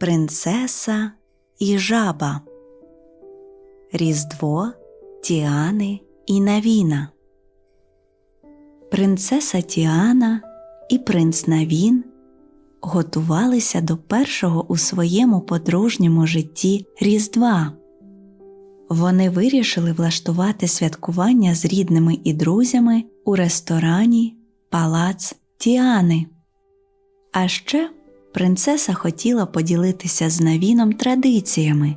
Принцеса і жаба. Різдво Тіани і Навіна. Принцеса Тіана і принц Навін готувалися до першого у своєму подружньому житті Різдва. Вони вирішили влаштувати святкування з рідними і друзями у ресторані Палац Тіани. А ще принцеса хотіла поділитися з Навіном традиціями,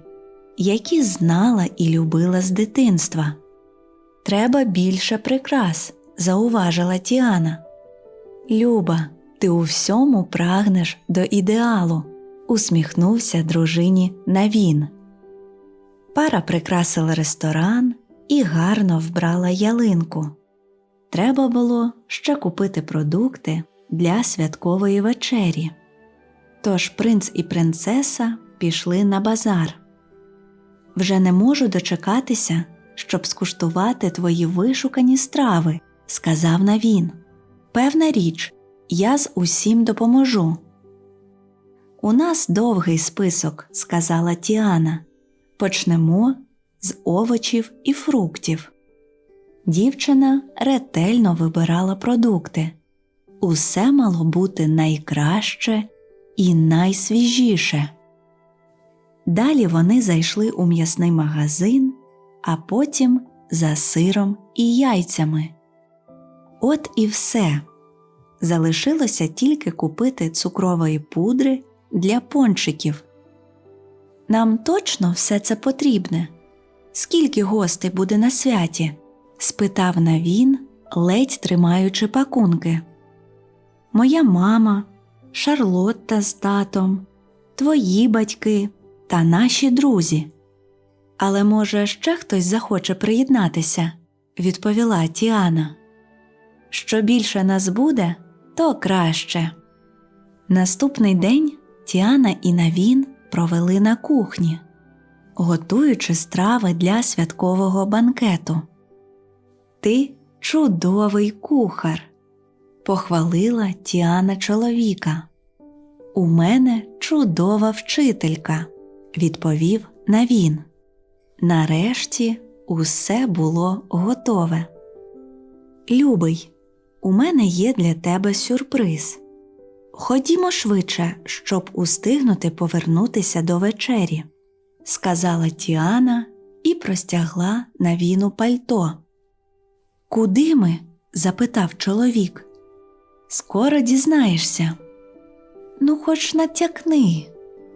які знала і любила з дитинства. Треба більше прикрас, зауважила Тіана. Люба, ти у всьому прагнеш до ідеалу, усміхнувся дружині Навін. Пара прикрасила ресторан і гарно вбрала ялинку. Треба було ще купити продукти для святкової вечері. Тож принц і принцеса пішли на базар. Вже не можу дочекатися, щоб скуштувати твої вишукані страви, сказав Навін. Певна річ, я з усім допоможу. У нас довгий список, сказала Тіана. Почнемо з овочів і фруктів. Дівчина ретельно вибирала продукти. Усе мало бути найкраще і найсвіжіше. Далі вони зайшли у м'ясний магазин, а потім за сиром і яйцями. От і все. Залишилося тільки купити цукрової пудри для пончиків. Нам точно все це потрібне. Скільки гостей буде на святі? спитав Навін, ледь тримаючи пакунки. Моя мама, Шарлотта з татом, твої батьки та наші друзі. Але, може, ще хтось захоче приєднатися, відповіла Тіана. Що більше нас буде, то краще. Наступний день Тіана і Навін провели на кухні, готуючи страви для святкового банкету. Ти чудовий кухар, похвалила Тіана чоловіка. У мене чудова вчителька, відповів Навін. Нарешті усе було готове. Любий, у мене є для тебе сюрприз. Ходімо швидше, щоб устигнути повернутися до вечері, сказала Тіана і простягла на віну пальто. Куди ми? запитав чоловік. Скоро дізнаєшся. Ну, хоч натякни,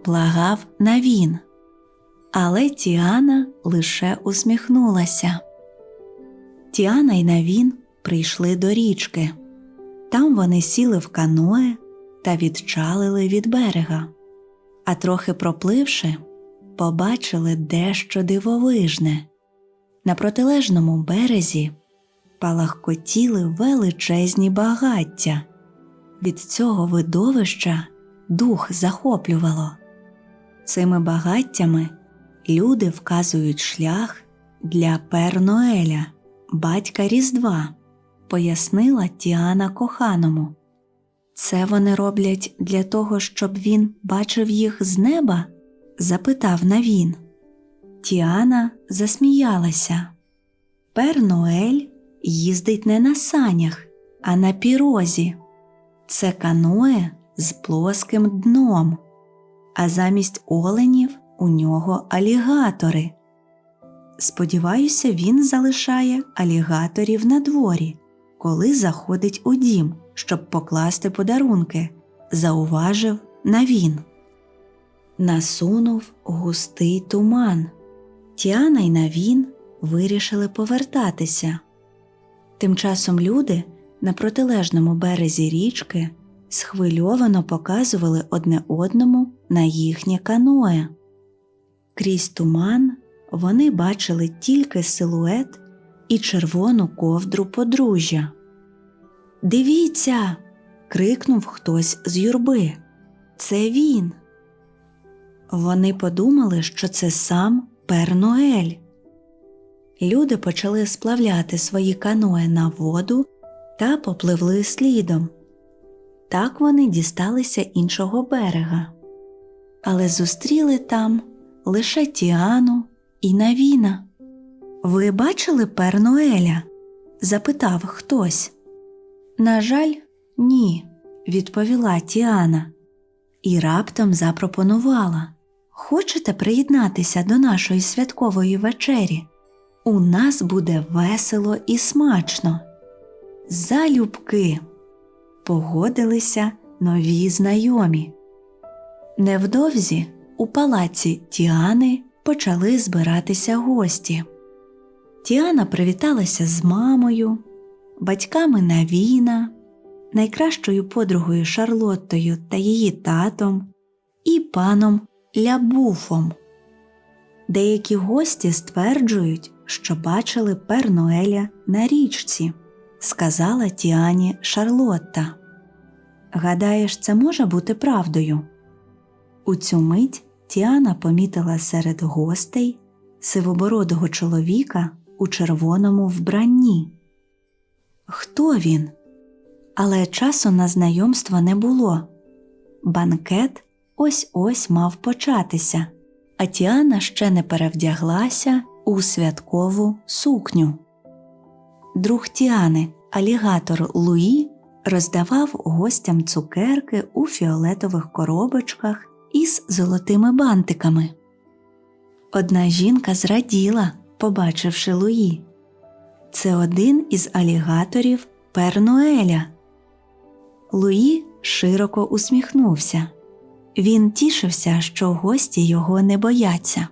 благав Навін. Але Тіана лише усміхнулася. Тіана й Навін прийшли до річки. Там вони сіли в каное та відчалили від берега, а трохи пропливши, побачили дещо дивовижне. На протилежному березі палахкотіли величезні багаття. Від цього видовища дух захоплювало. Цими багаттями люди вказують шлях для Перноеля, батька Різдва, пояснила Тіана коханому. Це вони роблять для того, щоб він бачив їх з неба? запитав Навін. Тіана засміялася. Перноель їздить не на санях, а на пірозі. Це каное з плоским дном, а замість оленів у нього алігатори. Сподіваюся, він залишає алігаторів на дворі, коли заходить у дім, щоб покласти подарунки, зауважив Навін. Насунув густий туман. Тіана й Навін вирішили повертатися. Тим часом люди на протилежному березі річки схвильовано показували одне одному на їхнє каное. Крізь туман вони бачили тільки силует і червону ковдру подружжя. Дивіться. крикнув хтось з юрби. Це він. Вони подумали, що це сам Перноель. Люди почали сплавляти свої каное на воду та попливли слідом. Так вони дісталися іншого берега. але зустріли там лише Тіану і Навіна. Ви бачили пер Ноеля? запитав хтось. На жаль, ні, відповіла Тіана і раптом запропонувала Хочете приєднатися до нашої святкової вечері? У нас буде весело і смачно. Залюбки погодилися нові знайомі. Невдовзі у палаці Тіани почали збиратися гості. Тіана привіталася з мамою, батьками Навіна, найкращою подругою Шарлоттою та її татом і паном Лябуфом. Деякі гості стверджують, що бачили пер Ноеля на річці, сказала Тіані Шарлотта. Гадаєш, це може бути правдою? У цю мить Тіана помітила серед гостей сивобородого чоловіка у червоному вбранні. Хто він? Але часу на знайомство не було. Банкет ось ось мав початися, а Тіана ще не перевдяглася у святкову сукню. Друг Тіани, алігатор Луї, роздавав гостям цукерки у фіолетових коробочках із золотими бантиками. Одна жінка зраділа, побачивши Луї. Це один із алігаторів Пернуеля. Луї широко усміхнувся. Він тішився, що гості його не бояться.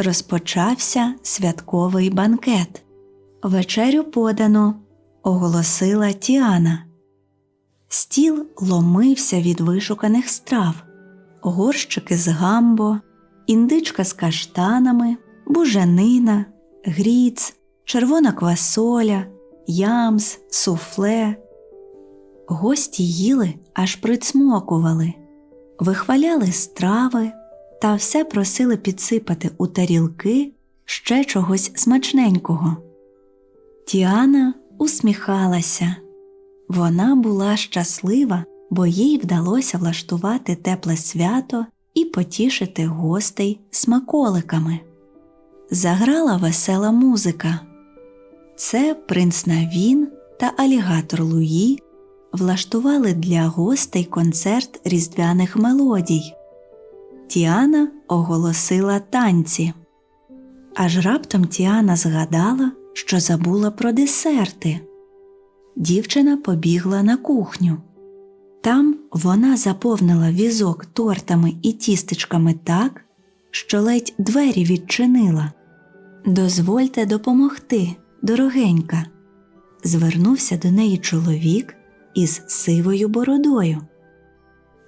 Розпочався святковий банкет. Вечерю подано, оголосила Тіана. Стіл ломився від вишуканих страв, горщики з гамбо, індичка з каштанами, буженина, гріц, червона квасоля, ямс, суфле. Гості їли, аж прицмокували, вихваляли страви та все просили підсипати у тарілки ще чогось смачненького. Тіана усміхалася. Вона була щаслива, бо їй вдалося влаштувати тепле свято і потішити гостей смаколиками. Заграла весела музика. Це принц Навін та алігатор Луї влаштували для гостей концерт різдвяних мелодій. Тіана оголосила танці. Аж раптом Тіана згадала, що забула про десерти. Дівчина побігла на кухню. Там вона заповнила візок тортами і тістечками так, що ледь двері відчинила. Дозвольте допомогти, дорогенька. Звернувся до неї чоловік із сивою бородою.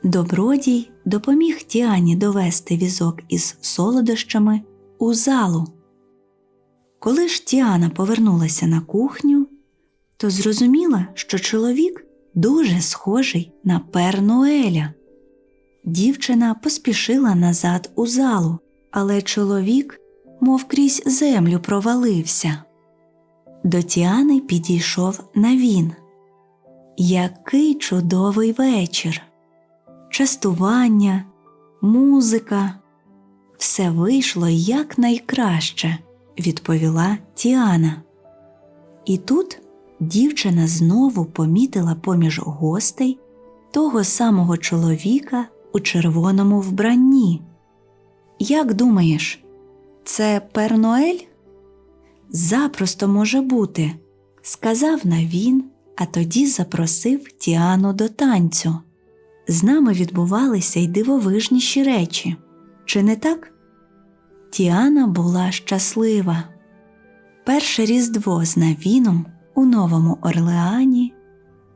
Добродій допоміг Тіані довести візок із солодощами у залу. Коли ж Тіана повернулася на кухню, то зрозуміла, що чоловік дуже схожий на пер Ноеля. Дівчина поспішила назад у залу, але чоловік, мов крізь землю, провалився. До Тіани підійшов Навін. Який чудовий вечір! Частування, музика, все вийшло якнайкраще, відповіла Тіана. І тут дівчина знову помітила поміж гостей того самого чоловіка у червоному вбранні. Як думаєш, це Перноель? Запросто може бути, сказав Навін, а тоді запросив Тіану до танцю. З нами відбувалися й дивовижніші речі. Чи не так? Тіана була щаслива. Перше різдво з Навіном у Новому Орлеані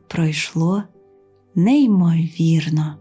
пройшло неймовірно.